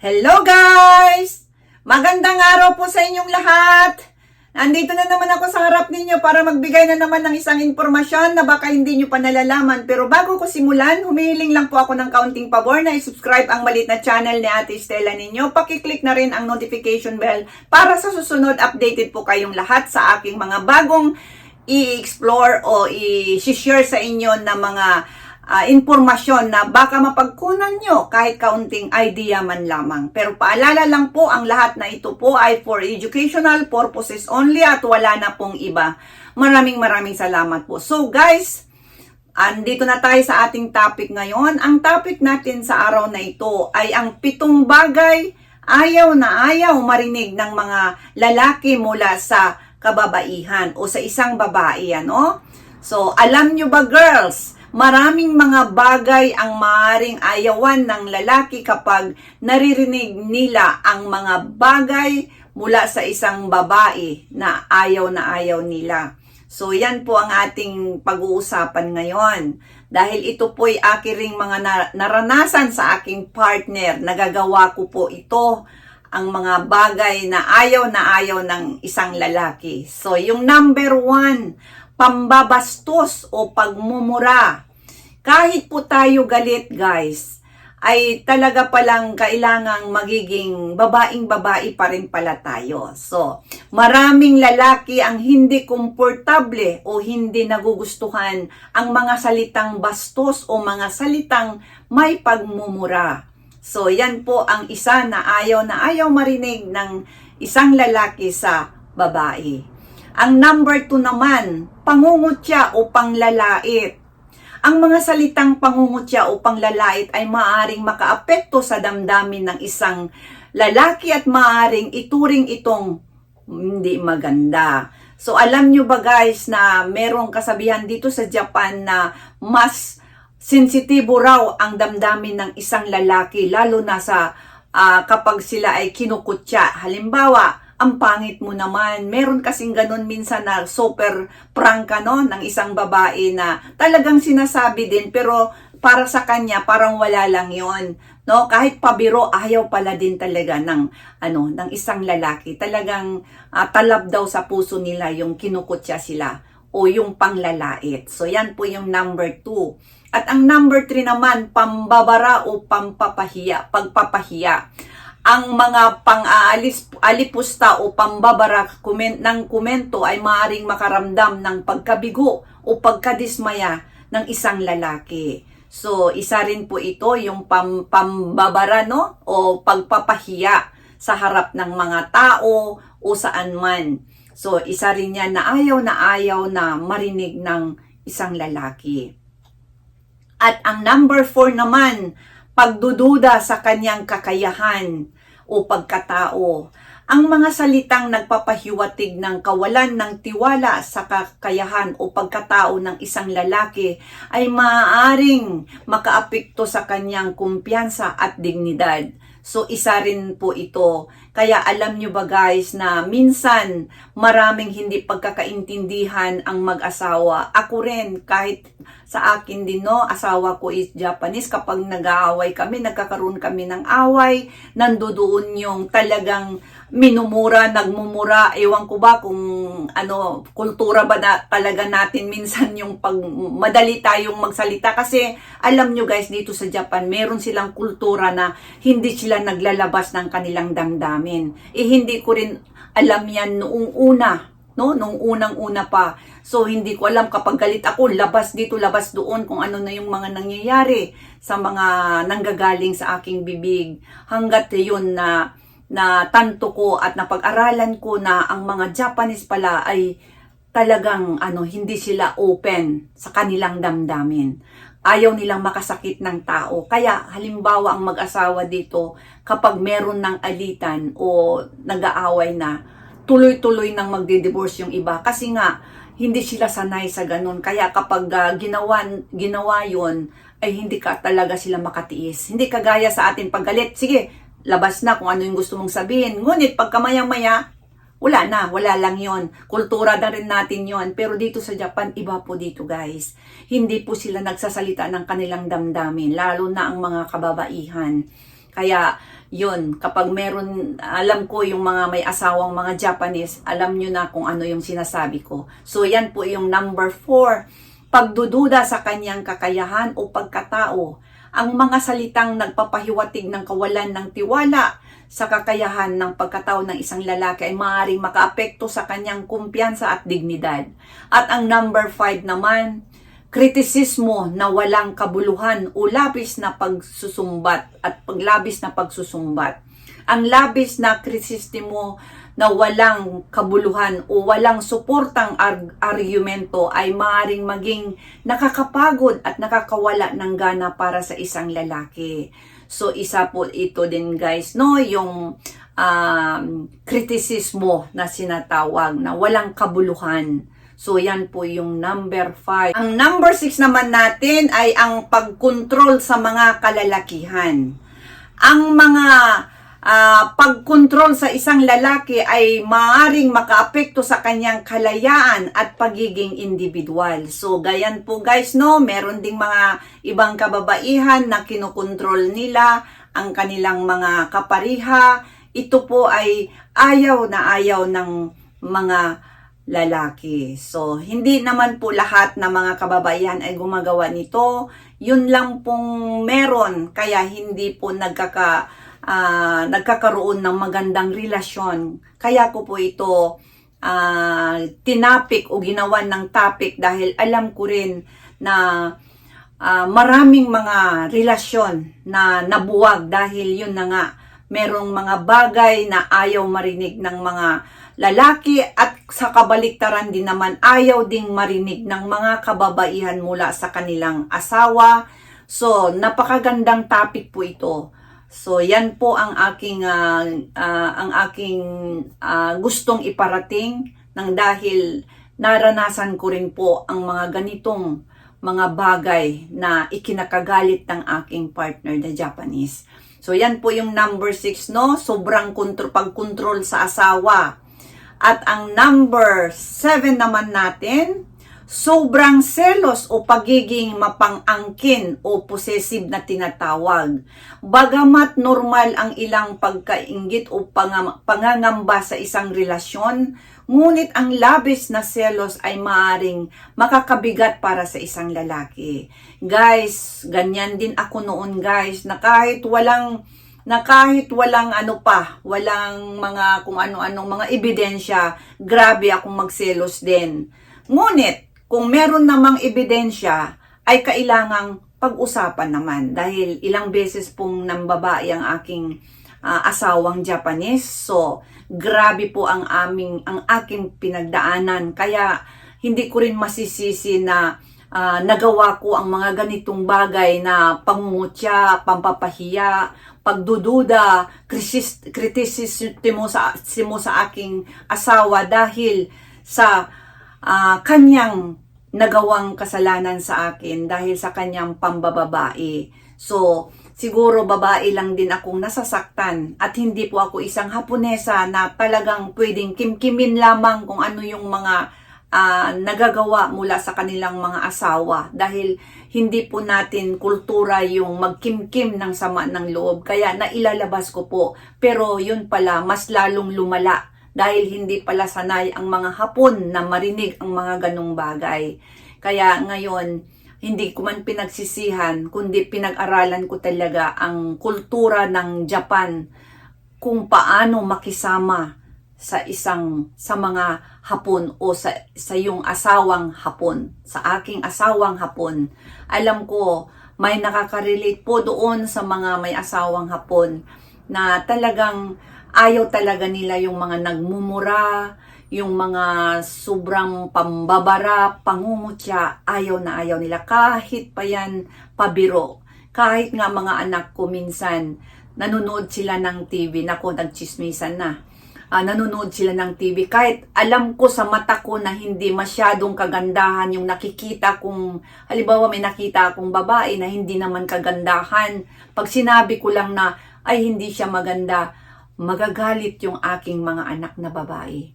Hello guys! Magandang araw po sa inyong lahat! Nandito na naman ako sa harap ninyo para magbigay na naman ng isang impormasyon na baka hindi nyo pa nalalaman. Pero bago ko simulan, humihiling lang po ako ng kaunting pabor na i-subscribe ang malit na channel ni Ate Stella ninyo. Pakiclick na rin ang notification bell para sa susunod updated po kayong lahat sa aking mga bagong i-explore o i-share sa inyo na mga ah, impormasyon na baka mapagkunan nyo kahit kaunting idea man lamang. Pero paalala lang po, ang lahat na ito po ay for educational purposes only at wala na pong iba. Maraming maraming salamat po. So guys, andito na tayo sa ating topic ngayon. Ang topic natin sa araw na ito ay ang pitong bagay ayaw na ayaw marinig ng mga lalaki mula sa kababaihan o sa isang babae, ano? So, alam nyo ba girls, maraming mga bagay ang maaring ayawan ng lalaki kapag naririnig nila ang mga bagay mula sa isang babae na ayaw na ayaw nila. So, yan po ang ating pag-uusapan ngayon. Dahil ito po'y aking ring mga na- naranasan sa aking partner. Nagagawa ko po ito ang mga bagay na ayaw na ayaw ng isang lalaki. So, yung number one, pambabastos o pagmumura. Kahit po tayo galit, guys, ay talaga palang kailangang magiging babaing babae pa rin pala tayo. So, maraming lalaki ang hindi komportable o hindi nagugustuhan ang mga salitang bastos o mga salitang may pagmumura. So, yan po ang isa na ayaw na ayaw marinig ng isang lalaki sa babae. Ang number two naman, pangungutya o panglalait. Ang mga salitang pangungutya o panglalait ay maaring makaapekto sa damdamin ng isang lalaki at maaring ituring itong hindi maganda. So alam nyo ba guys na merong kasabihan dito sa Japan na mas sensitibo raw ang damdamin ng isang lalaki lalo na sa ah, kapag sila ay kinukutya. Halimbawa, ang pangit mo naman. Meron kasing ganun minsan na super prangka no, ng isang babae na talagang sinasabi din pero para sa kanya parang wala lang yon no? Kahit pabiro ayaw pala din talaga ng ano ng isang lalaki. Talagang ah, talab daw sa puso nila yung kinukutya sila o yung panglalait. So yan po yung number two. At ang number three naman pambabara o pampapahiya pagpapahiya ang mga pang-aalis alipusta o pambabara kumen, ng komento ay maaring makaramdam ng pagkabigo o pagkadismaya ng isang lalaki. So, isa rin po ito yung pam, pambabara no? o pagpapahiya sa harap ng mga tao o saan man. So, isa rin yan na ayaw na ayaw na marinig ng isang lalaki. At ang number four naman, pagdududa sa kanyang kakayahan o pagkatao. Ang mga salitang nagpapahiwatig ng kawalan ng tiwala sa kakayahan o pagkatao ng isang lalaki ay maaaring makaapekto sa kanyang kumpiyansa at dignidad. So isa rin po ito. Kaya alam nyo ba guys na minsan maraming hindi pagkakaintindihan ang mag-asawa. Ako rin kahit sa akin din no, asawa ko is Japanese. Kapag nag-aaway kami, nagkakaroon kami ng away, nandoon yung talagang minumura, nagmumura, ewan ko ba kung ano, kultura ba na talaga natin minsan yung pag madali tayong magsalita kasi alam nyo guys dito sa Japan, meron silang kultura na hindi sila naglalabas ng kanilang damdamin. Eh hindi ko rin alam yan noong una, no? Nung unang-una pa. So hindi ko alam kapag galit ako, labas dito, labas doon kung ano na yung mga nangyayari sa mga nanggagaling sa aking bibig. Hanggat yun na na tanto ko at napag-aralan ko na ang mga Japanese pala ay talagang ano hindi sila open sa kanilang damdamin. Ayaw nilang makasakit ng tao. Kaya halimbawa ang mag-asawa dito kapag meron ng alitan o nag-aaway na tuloy-tuloy nang magdi-divorce yung iba kasi nga hindi sila sanay sa ganun. Kaya kapag uh, ginawa, ginawa yon ay hindi ka talaga sila makatiis. Hindi kagaya sa atin paggalit. Sige, labas na kung ano yung gusto mong sabihin. Ngunit pagka maya-maya, wala na, wala lang yon. Kultura na rin natin yon. Pero dito sa Japan, iba po dito guys. Hindi po sila nagsasalita ng kanilang damdamin, lalo na ang mga kababaihan. Kaya yun, kapag meron, alam ko yung mga may asawang mga Japanese, alam nyo na kung ano yung sinasabi ko. So, yan po yung number four. Pagdududa sa kanyang kakayahan o pagkatao. Ang mga salitang nagpapahiwatig ng kawalan ng tiwala sa kakayahan ng pagkatao ng isang lalaki ay maaaring makaapekto sa kanyang kumpiyansa at dignidad. At ang number five naman, kritisismo na walang kabuluhan o labis na pagsusumbat at paglabis na pagsusumbat. Ang labis na kritisismo na walang kabuluhan o walang suportang arg- argumento ay maaaring maging nakakapagod at nakakawala ng gana para sa isang lalaki. So isa po ito din guys, no, yung um, kritisismo na sinatawag na walang kabuluhan. So, yan po yung number 5. Ang number 6 naman natin ay ang pagkontrol sa mga kalalakihan. Ang mga ah, pagkontrol sa isang lalaki ay maaring makaapekto sa kanyang kalayaan at pagiging individual. So, gayan po guys, no? Meron ding mga ibang kababaihan na kinokontrol nila ang kanilang mga kapariha. Ito po ay ayaw na ayaw ng mga lalaki. So, hindi naman po lahat na mga kababaihan ay gumagawa nito. Yun lang pong meron, kaya hindi po nagkaka, ah, nagkakaroon ng magandang relasyon. Kaya ko po ito ah, tinapik o ginawan ng topic dahil alam ko rin na ah, maraming mga relasyon na nabuwag dahil yun na nga, merong mga bagay na ayaw marinig ng mga lalaki at sa kabaliktaran din naman ayaw ding marinig ng mga kababaihan mula sa kanilang asawa. So, napakagandang topic po ito. So, yan po ang aking ah, ah, ang aking ah, gustong iparating nang dahil naranasan ko rin po ang mga ganitong mga bagay na ikinakagalit ng aking partner na Japanese. So, yan po yung number 6, no? Sobrang kontro pagkontrol sa asawa. At ang number 7 naman natin, sobrang selos o pagiging mapang-angkin o possessive na tinatawag. Bagamat normal ang ilang pagkaingit o pangangamba sa isang relasyon, ngunit ang labis na selos ay maaring makakabigat para sa isang lalaki. Guys, ganyan din ako noon guys, na kahit walang na kahit walang ano pa, walang mga kung ano-anong mga ebidensya, grabe akong magselos din. Ngunit, kung meron namang ebidensya, ay kailangang pag-usapan naman dahil ilang beses pong nambabae ang aking ah, asawang Japanese. So, grabe po ang aming ang aking pinagdaanan. Kaya hindi ko rin masisisi na ah, nagawa ko ang mga ganitong bagay na pangungutya, pampapahiya, pagdududa, kritisismo sa, sa aking asawa dahil sa ah, kanyang nagawang kasalanan sa akin dahil sa kanyang pambababae. So, siguro babae lang din akong nasasaktan at hindi po ako isang Haponesa na talagang pwedeng kimkimin lamang kung ano yung mga ah, nagagawa mula sa kanilang mga asawa dahil hindi po natin kultura yung magkimkim ng sama ng loob kaya nailalabas ko po pero yun pala mas lalong lumala dahil hindi pala sanay ang mga Hapon na marinig ang mga ganong bagay kaya ngayon hindi ko man pinagsisihan kundi pinag-aralan ko talaga ang kultura ng Japan kung paano makisama sa isang sa mga Hapon o sa sa yung asawang Hapon, sa aking asawang Hapon. Alam ko may nakaka-relate po doon sa mga may asawang Hapon na talagang ayaw talaga nila yung mga nagmumura, yung mga sobrang pambabara, pangungutya, ayaw na ayaw nila kahit pa yan pabiro. Kahit nga mga anak ko minsan nanonood sila ng TV, nako nagchismisan na ah, nanonood sila ng TV. Kahit alam ko sa mata ko na hindi masyadong kagandahan yung nakikita kong, halimbawa may nakita akong babae na hindi naman kagandahan. Pag sinabi ko lang na, ay hindi siya maganda, magagalit yung aking mga anak na babae.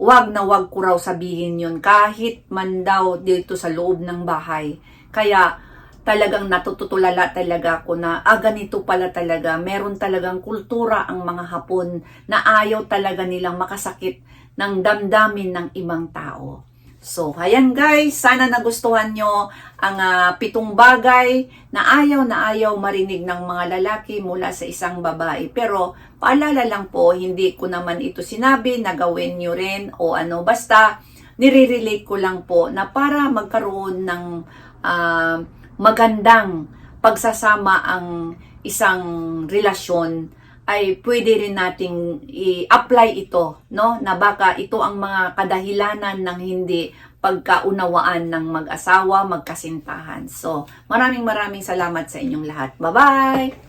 Wag na wag ko raw sabihin yun kahit man daw dito sa loob ng bahay. Kaya talagang natututulala talaga ako na ah, ganito pala talaga. Meron talagang kultura ang mga Hapon na ayaw talaga nilang makasakit ng damdamin ng ibang tao. So, ayan guys, sana nagustuhan nyo ang ah, pitong bagay na ayaw na ayaw marinig ng mga lalaki mula sa isang babae. Pero, paalala lang po, hindi ko naman ito sinabi na gawin nyo rin o ano, basta nire-relate ko lang po na para magkaroon ng ah, magandang pagsasama ang isang relasyon ay pwede rin nating i-apply ito, no? Na baka ito ang mga kadahilanan ng hindi pagkaunawaan ng mag-asawa, magkasintahan. So, maraming maraming salamat sa inyong lahat. Bye-bye!